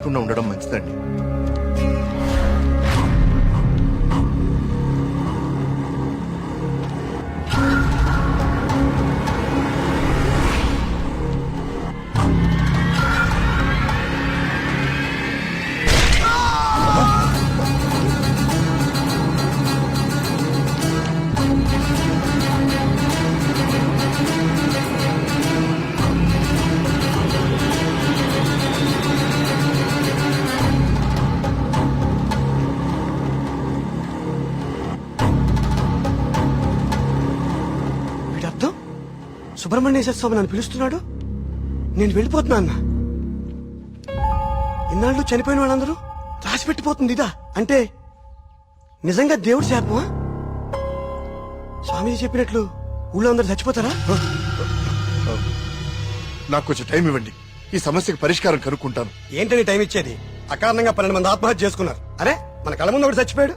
లేకుండా ఉండడం మంచిదండి. సుబ్రహ్మణ్యేశ్వర స్వామి నన్ను పిలుస్తున్నాడు? నేను వెళ్ళిపోతున్నా అన్న. ఇన్నాళ్ళు చనిపోయిన వాళ్ళందరూ రాసి పెట్టిపోతుంది ఇదా. అంటే నిజంగా దేవుడి శాపమా? స్వామీజీ చెప్పినట్లు ఊళ్ళో అందరు చచ్చిపోతారా? నాకు కొంచెం టైం ఇవ్వండి. ఈ సమస్యకు పరిష్కారం కనుక్కుంటాను. ఏంటని టైం ఇచ్చేది? అకారణంగా పన్నెండు మంది ఆత్మహత్య చేసుకున్నారు. అరే మన కళ్ళ ముందు ఒకటి చచ్చిపోయాడు.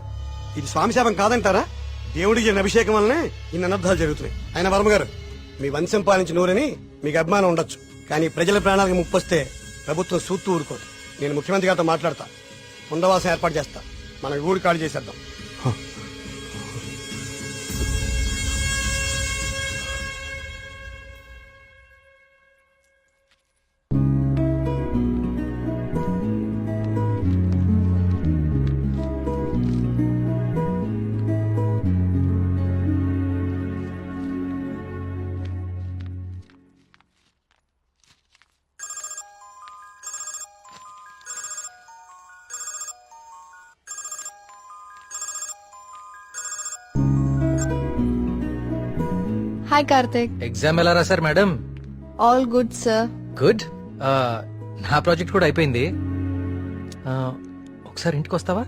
ఇది స్వామి శాపం కాదంటారా? దేవుడికి అభిషేకం వల్లనే ఇన్ని అనర్థాలు జరుగుతున్నాయి. ఆయన వర్మ గారు మీ వంశం పాలించిన ఊరని మీకు అభిమానం ఉండొచ్చు. కానీ ప్రజల ప్రాణాలకు ముప్పొస్తే ప్రభుత్వం సూత్తు ఊరుకోదు. నేను ముఖ్యమంత్రి గారితో మాట్లాడతా. ఉండవాసం ఏర్పాటు చేస్తా. మన ఊరు ఖాళీ చేసేద్దాం. హాయ్ కార్తిక్ ఎగ్జామ్ ఎలా రాశారు madam all good sir good నా ప్రాజెక్ట్ కూడా అయిపోయింది. ఆ, ఒకసారి ఇంటికి వస్తావా?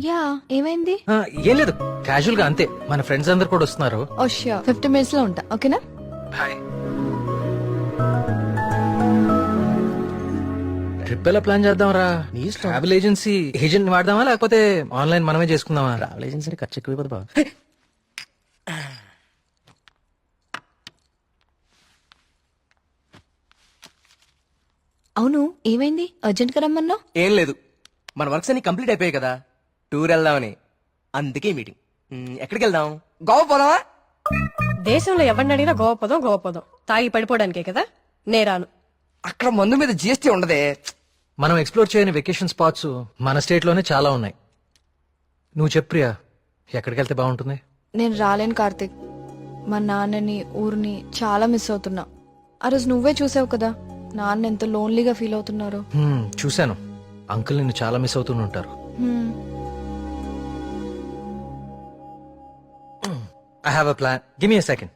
యా ఏమైంది? ఆ, ఏం లేదు క్యాజువల్గా అంతే. మన ఫ్రెండ్స్ అందరు కూడా వస్తున్నారు. ఓ ష్యూర్ ఫిఫ్టీ మినిట్స్లో ఉంటా ఓకేనా బాయ్ ట్రిప్ ఎలా ప్లాన్ చేద్దాం రా? ట్రావెల్ ఏజెన్సీ ఏజెంట్ వాడదామా లేకపోతే ఆన్లైన్ మనమే చేసుకుందామా? ట్రావెల్ ఏజెన్సీ ఖర్చు ఎక్కువ బాబా అవును ఏమైంది? అర్జెంట్గా రమ్మన్నా ఏం లేదు. మన వర్క్స్ అన్ని కంప్లీట్ అయిపోయాయి కదా. టూర్ వెళ్దామని. అందుకే మీటింగ్. మ్, ఎక్కడికి వెళ్దాం? గోవా పోదామా? దేశంలో ఎవరిని అడిగినా గోవా పోదాం గోవా పోదాం. తాగి పడిపోవడానికే కదా? నేరాను అక్కడ మందు మీద జిఎస్టీ ఉండదే. మనం ఎక్స్ప్లోర్ చేయని వెకేషన్ స్పాట్స్ మన స్టేట్లోనే చాలా ఉన్నాయి. నువ్వు చెప్పు ప్రియా ఎక్కడికి వెళ్తే బాగుంటుంది? నేను రాలేను కార్తిక్. మా నాన్నని ఊరిని చాలా మిస్ అవుతున్నా. ఆ రోజు నువ్వే చూసావు కదా? నాన్న ఎంత లోన్లీగా ఫీల్ అవుతున్నారు. హ్మ్, చూశాను. అంకుల్ నిన్ను చాలా మిస్ అవుతూనే ఉంటారు. I have a plan give me a second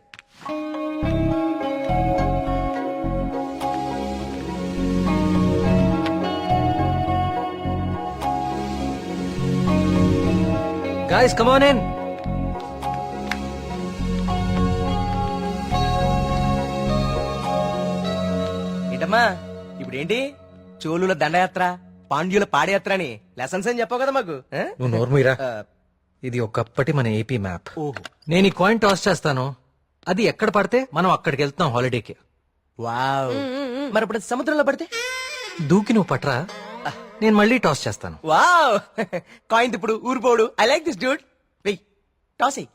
Guys, come on in. ఏంటమ్మా ఇప్పుడు ఏంటి చోళుల దండయాత్ర పాండ్యుల పాదయాత్ర అని లెసన్స్ అని చెప్పావు కదా మాకు ఆ? నువ్వు ఆ, ఇది ఒకప్పటి మన ఏపీ మ్యాప్ ఓహో. నేను ఈ కాయిన్ టాస్ చేస్తాను. అది ఎక్కడ పడితే మనం అక్కడికి వెళ్తాం హాలిడేకి వావ్. మరి ఇప్పుడు అది సముద్రంలో పడితే? దూకి నువ్వు పట్రా. నేను మళ్ళీ టాస్ చేస్తాను. వావ్. కాయిన్ ఇప్పుడు ఊరిపోడు ఐ లైక్ దిస్ డ్యూడ్ వెయ్ టాస్ ఎయ్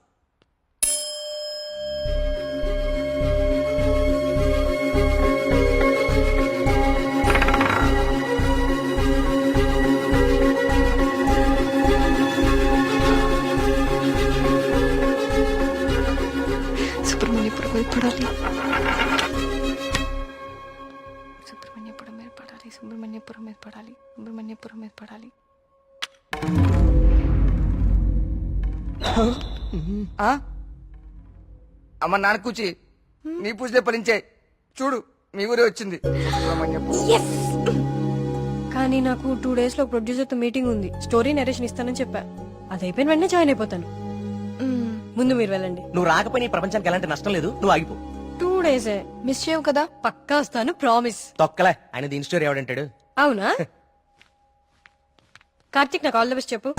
అమ్మ నాన్న కూచి నీ పూజలే ఫలించే చూడు మీ ఊరే వచ్చింది. కానీ నాకు టూ డేస్లో ప్రొడ్యూసర్తో మీటింగ్ ఉంది. స్టోరీ నరేషన్ ఇస్తానని చెప్పా. అది అయిపోయిన వెంటనే జాయిన్ అయిపోతాను. ముందు మీరు వెళ్ళండి. నువ్వు రాకపోయినా ఈ ప్రపంచానికి ఎలాంటి నష్టం లేదు. నువ్వు ఆగిపో. టూ డేసే మిస్ చేయవు కదా? పక్కా వస్తాను ప్రామిస్ తొక్కలే. ఆయన దీని స్టోరీ ఎవడంటాడు అవునా? కార్తిక్ నాకు ఆల్ ద బెస్ట్ చెప్పు.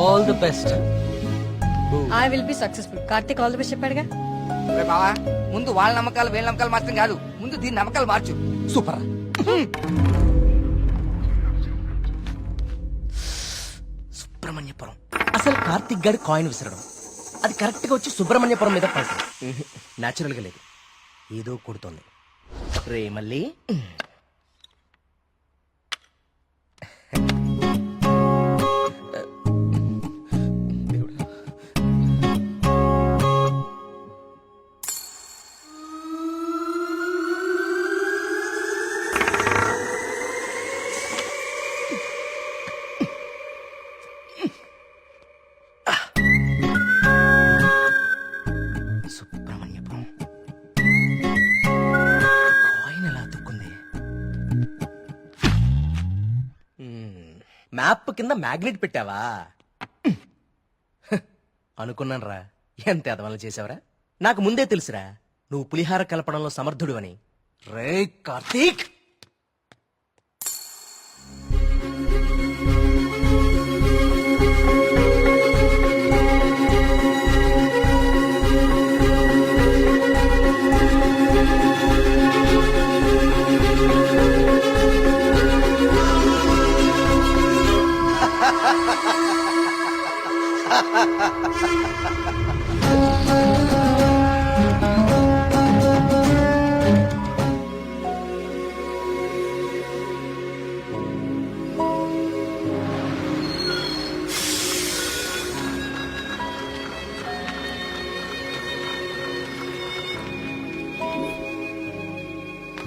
All the best I will be successful Karthik all the best చెప్పాడుగా? రే బావా ముందు వాళ్ళ నమ్మకాలు వేల నమ్మకాలు మాత్రం కాదు. ముందు దీని నమ్మకాలు మార్చు. సూపర్ సుబ్రహ్మణ్యపురం. అసలు కార్తిక్ గారి కాయిన్ విసరడం. అది కరెక్ట్గా వచ్చి సుబ్రహ్మణ్యపురం మీద పడుతుంది. న్యాచురల్గా లేదు. ఏదో కొడుతుంది. రే మళ్ళీ. మ్యాప్ కింద మ్యాగ్నెట్ పెట్టావా? అనుకున్నాను రా ఎంత ఎదవలు చేసావరా నాకు ముందే తెలుసురా. నువ్వు పులిహార కలపడంలో సమర్థుడు అని రే కార్తీక్!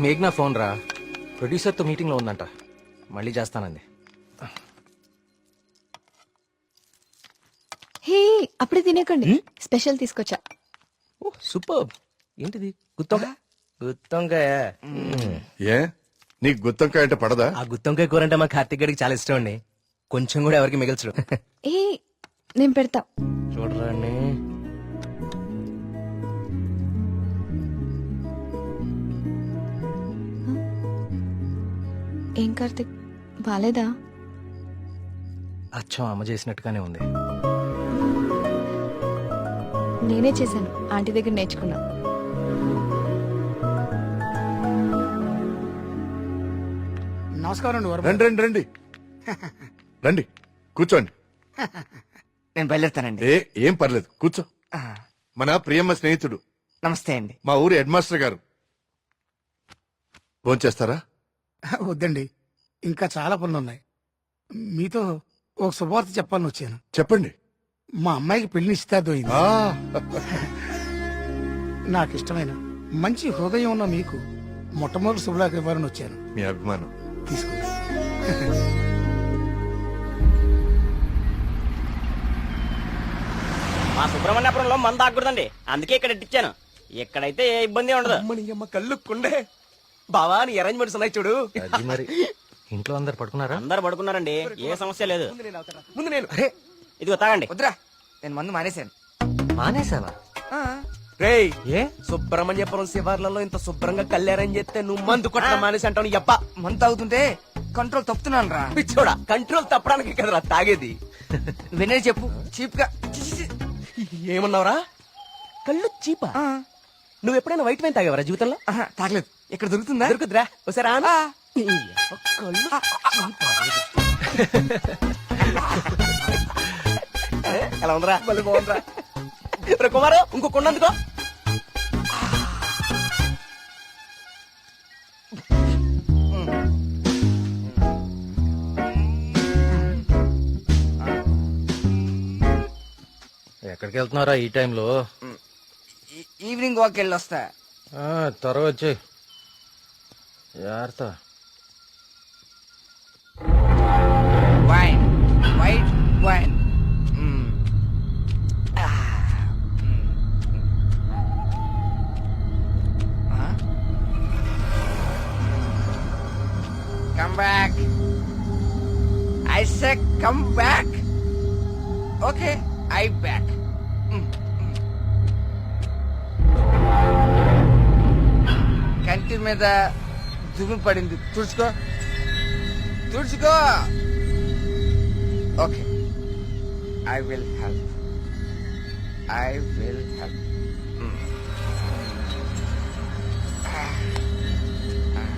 మేఘ్నా ఫోన్ రా. ప్రొడ్యూసర్తో మీటింగ్లో ఉందంట. మళ్ళీ చేస్తానంది. హే అప్పుడే తినేకండి. స్పెషల్ తీసుకొచ్చా. ఓ సూపర్. ఏంటిది? గుత్తొంకాయ? గుత్తొంకాయ. ఏ? నీకు గుత్తంకాయ అంటే పడదా? ఆ గుత్తొంకాయ కూర అంటే మా కార్తీక్ గడికి చాలా ఇష్టం అండి. కొంచెం కూడా ఎవరికి మిగల్చడు. ఏ నేను పెడతా. చూడరండి కార్తిక్ బాలేదా? అచ్చం అమ్మ చేసినట్టుగానే ఉంది. నేనే చేశాను. ఆంటీ దగ్గర నేర్చుకున్నా. నమస్కారం అండి వరమ రండి రండి రండి. రండి కూర్చోండి. నేను బయలుదేరుతానండి. ఏ ఏం పర్లేదు కూర్చో. మన ప్రియమ్మ స్నేహితుడు. నమస్తే అండి. మా ఊరి హెడ్ మాస్టర్ గారు. భోంచేస్తారా? వద్దండి. ఇంకా చాలా పనులు ఉన్నాయి. మీతో ఒక శుభవార్త చెప్పాలని వచ్చాను. చెప్పండి. మా అమ్మాయికి పెళ్ళి నిశ్చితార్థమైంది. నాకు ఇష్టమైన మంచి హృదయం ఉన్న మీకు మొట్టమొదటి శుభలాకి ఇవ్వాలని వచ్చాను. మీ అభిమానం. తీసుకో మా సుబ్రహ్మణ్యపురంలో మంద ఆకూడదండి అందుకే ఇక్కడ ఇచ్చాను ఇక్కడైతే ఏ ఇబ్బంది ఉండదు. అమ్మని అమ్మ కళ్ళు కుండే బావా నీ అరేంజ్మెంట్స్ ఉన్నాయి చూడు. అది మరి. ఇంట్లో అందరు పడుకున్నారా? అందరు పడుకున్నారండి. ఏ సమస్య లేదు. ముందు నేను అరే! ఇదిగో తాగండి. వద్దురా. నేను మందు మానేశాను. మానేసావా రేయ్! ఏ? సుబ్రహ్మణ్యపురం శివార్లలో ఇంత శుభ్రంగా కళ్యాణం చేస్తే నువ్వు మందు కొట్టడం మానేసి అంటావు నీ అప్ప మందు తాగుతుంటే కంట్రోల్ తప్పుతున్నాను రా. పిచ్చోడా కంట్రోల్ తప్పడానికి కదరా తాగేది. వినే చెప్పు చీప్గా. ఏమన్నావురా? కళ్ళు చీపా? ఆ, నువ్వు ఎప్పుడైనా వైట్ వైన్ తాగావరా జీవితంలో? ఆహా, తాగలేదు. ఇక్కడ దొరుకుతుందా? దొరుకుతురా ఒకసారి ఎలా ఉందిరా? మళ్ళీ బాగుందిరా. రే కుమారు ఇంకో కొండ అందుకో. ఎక్కడికి వెళ్తున్నారా ఈ టైంలో? ఈ- ఈవినింగ్ వాక్ వెళ్ళి వస్తా ఆ, త్వరగా వచ్చి జాగ్రత్త. Wine white wine Come back. I said come back. Okay, I back. Mm, mm. కంటి మీద దుమ్ము పడింది. తుడుచుకో. తుడుచుకో. Okay, I will help. I will help. Mm. Ah. Ah.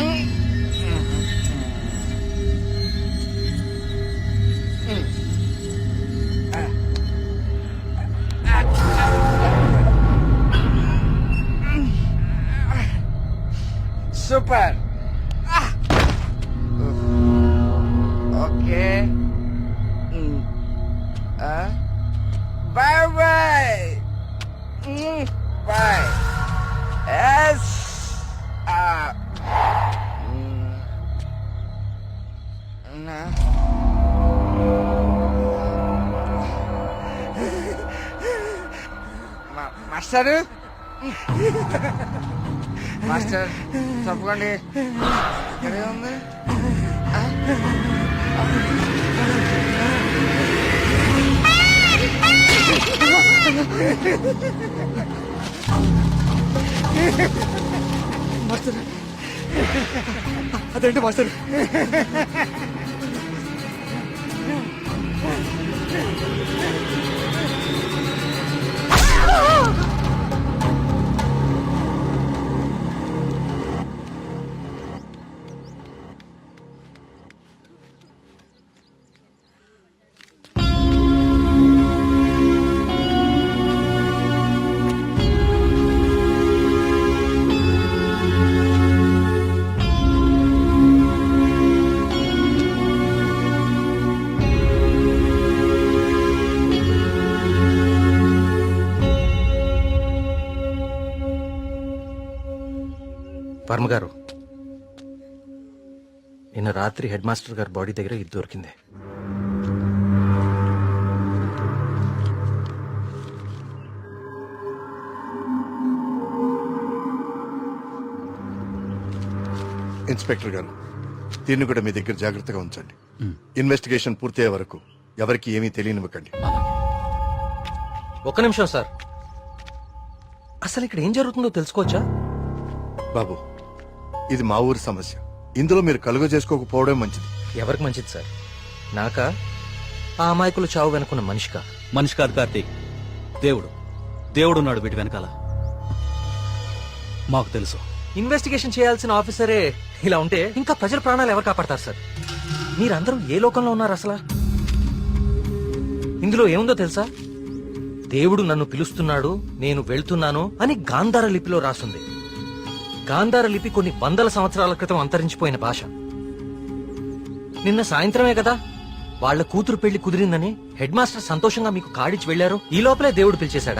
Ah. Ah. Ah. Ah. Super. Master? Master తప్పకండి. ఇక్కడే ఉంది? అదేంటి master? Varma గారు నిన్న రాత్రి హెడ్ మాస్టర్ గారి బాడీ దగ్గర ఇది దొరికింది. ఇన్స్పెక్టర్ గారు దీన్ని కూడా మీ దగ్గర జాగ్రత్తగా ఉంచండి. ఇన్వెస్టిగేషన్ పూర్తయ్యే వరకు ఎవరికి ఏమీ తెలియనివ్వకండి. ఒక్క నిమిషం సార్. అసలు ఇక్కడ ఏం జరుగుతుందో తెలుసుకోవచ్చా? బాబు ఇది మా ఊరి సమస్య. ఇందులో మీరు కలుగ చేసుకోకపోవడం మంచిది. ఎవరికి మంచిది సార్? నాకా? ఆ అమాయకులు చావు వెనుకున్న మనిషికా? మనిషి కాదు కార్తీక్. దేవుడు. దేవుడు ఉన్నాడు వీటి వెనకాల. మాకు తెలుసు. ఇన్వెస్టిగేషన్ చేయాల్సిన ఆఫీసరే ఇలా ఉంటే ఇంకా ప్రజల ప్రాణాలు ఎవరు కాపాడతారు సార్? మీరందరూ ఏ లోకంలో ఉన్నారు అసలు? ఇందులో ఏముందో తెలుసా? దేవుడు నన్ను పిలుస్తున్నాడు నేను వెళ్తున్నాను అని గాంధార లిపిలో రాసుంది. గాంధార లిపి కొన్ని వందల సంవత్సరాల క్రితం అంతరించిపోయిన భాష. నిన్న సాయంత్రమే కదా? వాళ్ళ కూతురు పెళ్ళి కుదిరిందని హెడ్ మాస్టర్ సంతోషంగా మీకు కాడిచ్చి వెళ్ళారు ఈ లోపలే దేవుడు పిలిచేశాడా?